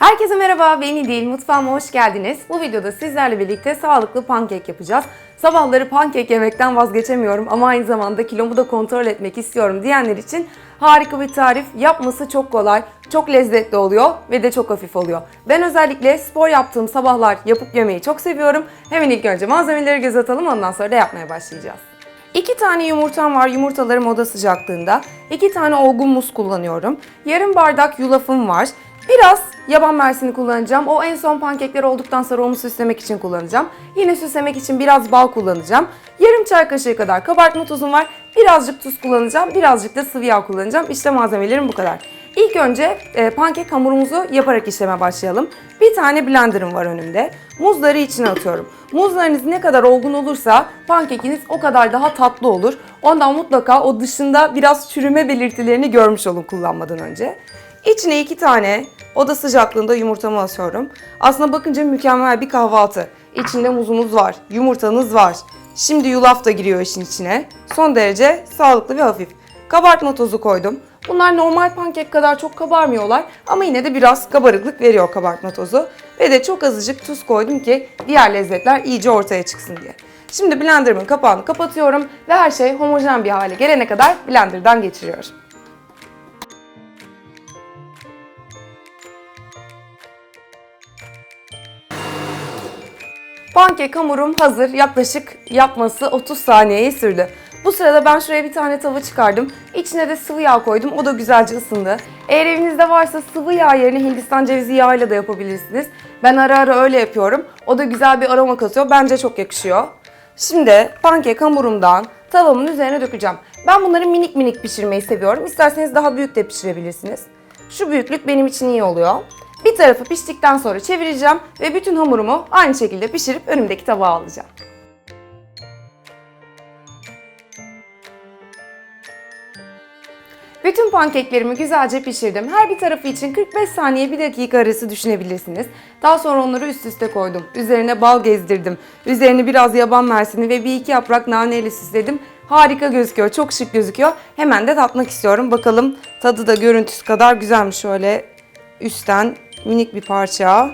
Herkese merhaba, ben İdil. Mutfağıma hoş geldiniz. Bu videoda sizlerle birlikte sağlıklı pankek yapacağız. Sabahları pankek yemekten vazgeçemiyorum ama aynı zamanda kilomu da kontrol etmek istiyorum diyenler için harika bir tarif. Yapması çok kolay, çok lezzetli oluyor ve de çok hafif oluyor. Ben özellikle spor yaptığım sabahlar yapıp yemeyi çok seviyorum. Hemen ilk önce malzemeleri göz atalım ondan sonra da yapmaya başlayacağız. İki tane yumurtam var. Yumurtalarım oda sıcaklığında. İki tane olgun muz kullanıyorum. Yarım bardak yulafım var. Biraz yaban mersini kullanacağım. O en son pankekler olduktan sonra onu süslemek için kullanacağım. Yine süslemek için biraz bal kullanacağım. Yarım çay kaşığı kadar kabartma tozum var. Birazcık tuz kullanacağım. Birazcık da sıvı yağ kullanacağım. İşte malzemelerim bu kadar. İlk önce e, pankek hamurumuzu yaparak işleme başlayalım. Bir tane blenderım var önümde. Muzları içine atıyorum. Muzlarınız ne kadar olgun olursa pankekiniz o kadar daha tatlı olur. Ondan mutlaka o dışında biraz çürüme belirtilerini görmüş olun kullanmadan önce. İçine iki tane oda sıcaklığında yumurtamı atıyorum. Aslında bakınca mükemmel bir kahvaltı. İçinde muzunuz var, yumurtanız var. Şimdi yulaf da giriyor işin içine. Son derece sağlıklı ve hafif. Kabartma tozu koydum. Bunlar normal pankek kadar çok kabarmıyorlar ama yine de biraz kabarıklık veriyor kabartma tozu. Ve de çok azıcık tuz koydum ki diğer lezzetler iyice ortaya çıksın diye. Şimdi blenderımın kapağını kapatıyorum ve her şey homojen bir hale gelene kadar blenderdan geçiriyorum. Pankek hamurum hazır. Yaklaşık yapması 30 saniyeyi sürdü. Bu sırada ben şuraya bir tane tava çıkardım. İçine de sıvı yağ koydum. O da güzelce ısındı. Eğer evinizde varsa sıvı yağ yerine Hindistan cevizi yağıyla da yapabilirsiniz. Ben ara ara öyle yapıyorum. O da güzel bir aroma katıyor. Bence çok yakışıyor. Şimdi pankek hamurumdan tavamın üzerine dökeceğim. Ben bunları minik minik pişirmeyi seviyorum. İsterseniz daha büyük de pişirebilirsiniz. Şu büyüklük benim için iyi oluyor. Bir tarafı piştikten sonra çevireceğim ve bütün hamurumu aynı şekilde pişirip önümdeki tabağa alacağım. Bütün pankeklerimi güzelce pişirdim. Her bir tarafı için 45 saniye 1 dakika arası düşünebilirsiniz. Daha sonra onları üst üste koydum. Üzerine bal gezdirdim. Üzerine biraz yaban mersini ve bir iki yaprak naneyle süsledim. Harika gözüküyor. Çok şık gözüküyor. Hemen de tatmak istiyorum. Bakalım tadı da görüntüsü kadar güzelmiş. Şöyle üstten minik bir parça.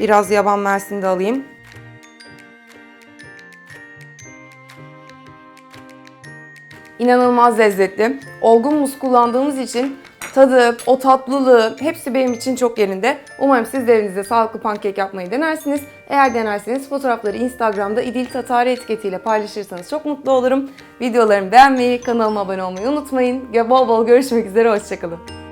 Biraz yaban mersini de alayım. İnanılmaz lezzetli. Olgun muz kullandığımız için tadı, o tatlılığı hepsi benim için çok yerinde. Umarım siz de evinizde sağlıklı pankek yapmayı denersiniz. Eğer denerseniz fotoğrafları Instagram'da İdil Tatari etiketiyle paylaşırsanız çok mutlu olurum. Videolarımı beğenmeyi, kanalıma abone olmayı unutmayın. Bol bol görüşmek üzere, hoşçakalın.